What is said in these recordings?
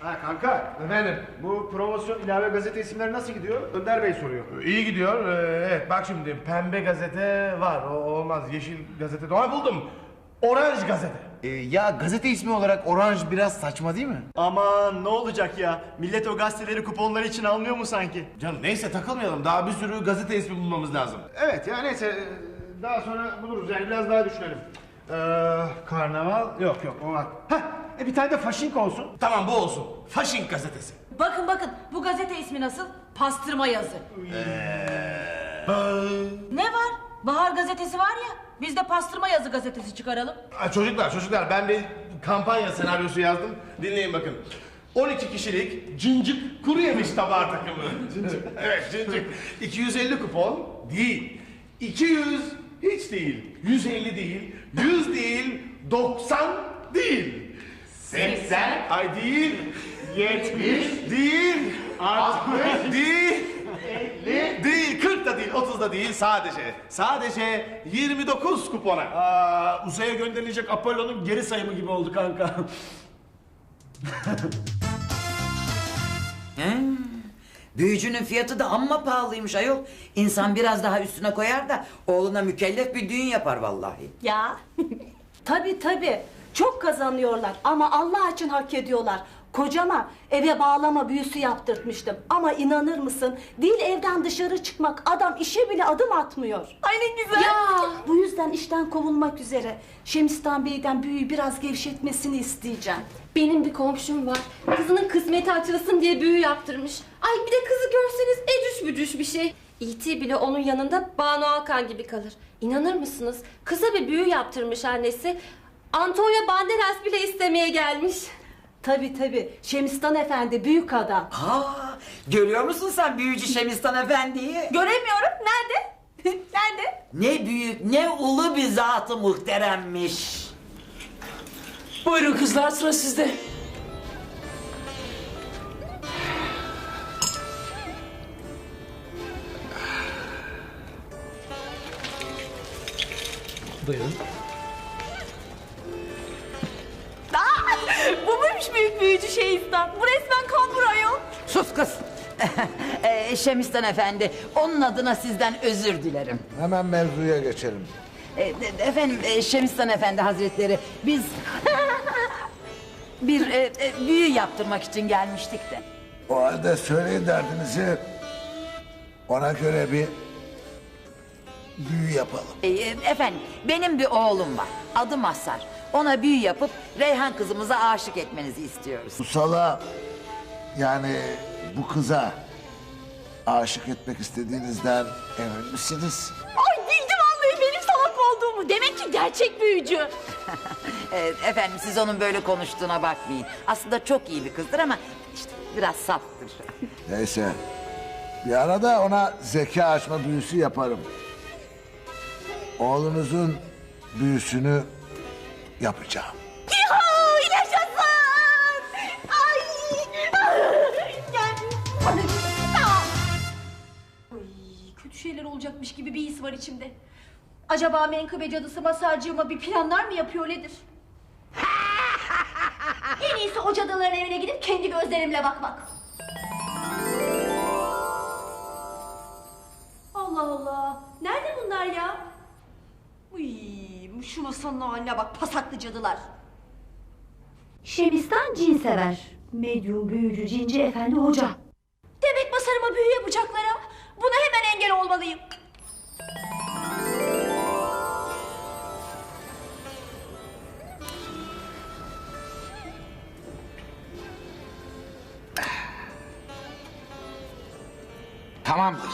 Ha kanka, efendim bu promosyon ilave gazete isimleri nasıl gidiyor? Önder Bey soruyor. İyi gidiyor. Ee, evet bak şimdi pembe gazete var. O olmaz. Yeşil gazete. Ama buldum. Oranj gazete. Ee, ya gazete ismi olarak oranj biraz saçma değil mi? Aman ne olacak ya? Millet o gazeteleri kuponları için almıyor mu sanki? Canım neyse takılmayalım. Daha bir sürü gazete ismi bulmamız lazım. Evet ya neyse e, daha sonra buluruz yani biraz daha düşünelim. Ee, karnaval yok yok o var. Heh, e bir tane de faşink olsun. Tamam bu olsun. Faşink gazetesi. Bakın bakın bu gazete ismi nasıl? Pastırma yazı. Ne var? Bahar gazetesi var ya. Biz de pastırma yazı gazetesi çıkaralım. Ha, çocuklar çocuklar ben bir kampanya senaryosu yazdım. Dinleyin bakın. 12 kişilik cincik kuru yemiş tabağı takımı. cincik. evet cincik. 250 kupon değil. 200 hiç değil. 150 değil. 100 değil. 90 değil. 80 ay değil. 70 değil. 60 değil. 50 değil. 40 da değil. 30 da değil. Sadece. Sadece 29 kupona. Aa, uzaya gönderilecek Apollo'nun geri sayımı gibi oldu kanka. He, Büyücünün fiyatı da amma pahalıymış ayol. İnsan biraz daha üstüne koyar da oğluna mükellef bir düğün yapar vallahi. Ya. tabii tabii. Çok kazanıyorlar ama Allah için hak ediyorlar. Kocama eve bağlama büyüsü yaptırtmıştım. Ama inanır mısın? Değil evden dışarı çıkmak. Adam işe bile adım atmıyor. Ay ne güzel. Ya. Bu yüzden işten kovulmak üzere. Şemistan Bey'den büyüyü biraz gevşetmesini isteyeceğim. Benim bir komşum var. Kızının kısmeti açılsın diye büyü yaptırmış. Ay bir de kızı görseniz ecüş bücüş bir şey. İti bile onun yanında Banu Alkan gibi kalır. İnanır mısınız? Kıza bir büyü yaptırmış annesi. Antonio Banderas bile istemeye gelmiş. Tabii tabii. Şemistan Efendi büyük adam. Ha, görüyor musun sen büyücü Şemistan Efendi'yi? Göremiyorum. Nerede? Nerede? Ne büyük ne ulu bir zatı muhteremmiş. Buyurun kızlar sıra sizde. Buyurun. Muymuş büyük büyücü Şemistan? Bu resmen kambur ayol. Sus kız. Ee, Şemistan Efendi, onun adına sizden özür dilerim. Hemen mevzuya geçelim. Ee, e- efendim, e, Şemistan Efendi Hazretleri, biz bir e, e, büyü yaptırmak için gelmiştik de. O halde söyleyin derdinizi. Ona göre bir büyü yapalım. Ee, efendim, benim bir oğlum var, adı Mazhar. Ona büyü yapıp Reyhan kızımıza aşık etmenizi istiyoruz. Bu sala yani bu kıza aşık etmek istediğinizden emin misiniz? Ay bildim vallahi benim salak olduğumu. Demek ki gerçek büyücü. Ee, efendim, siz onun böyle konuştuğuna bakmayın. Aslında çok iyi bir kızdır ama işte biraz saftır. Neyse. Bir arada ona zeka açma büyüsü yaparım. Oğlunuzun büyüsünü yapacağım. Yuhuu yaşasın. Ay. Gel. Ay, kötü şeyler olacakmış gibi bir his var içimde. Acaba menkıbe cadısı masarcığıma bir planlar mı yapıyor nedir? en iyisi o cadıların evine gidip kendi gözlerimle bakmak. Allah Allah. Nerede bunlar ya? Uy, şu masanın haline bak pasaklı cadılar. Şemistan cin sever. Medyum, büyücü, cinci efendi hoca. Demek masarıma büyü yapacaklar ha. Buna hemen engel olmalıyım. Tamamdır.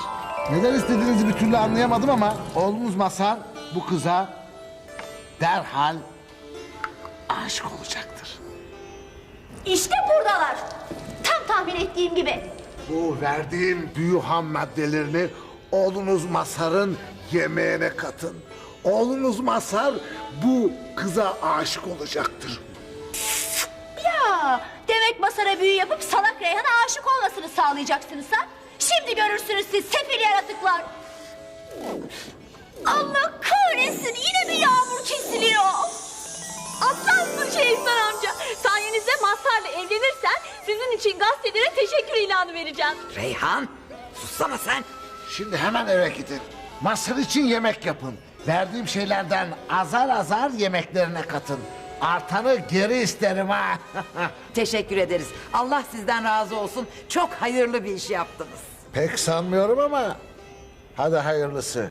Neden istediğinizi bir türlü anlayamadım ama oğlunuz Masar bu kıza derhal aşık olacaktır. İşte buradalar. Tam tahmin ettiğim gibi. Bu verdiğim büyü ham maddelerini oğlunuz Masar'ın yemeğine katın. Oğlunuz Masar bu kıza aşık olacaktır. Ya, demek masara büyü yapıp salak Reyhan'a aşık olmasını sağlayacaksınız ha? Şimdi görürsünüz siz sefil yaratıklar. Allah kahretsin yine bir yağmur kesiliyor. Aslansın Şeytan amca. Sayenizde Mazhar'la evlenirsen sizi Bunun için gazetelere teşekkür ilanı vereceğim. Reyhan sussana sen. Şimdi hemen eve gidin. Masır için yemek yapın. Verdiğim şeylerden azar azar yemeklerine katın. Artanı geri isterim ha. Teşekkür ederiz. Allah sizden razı olsun. Çok hayırlı bir iş yaptınız. Pek sanmıyorum ama hadi hayırlısı.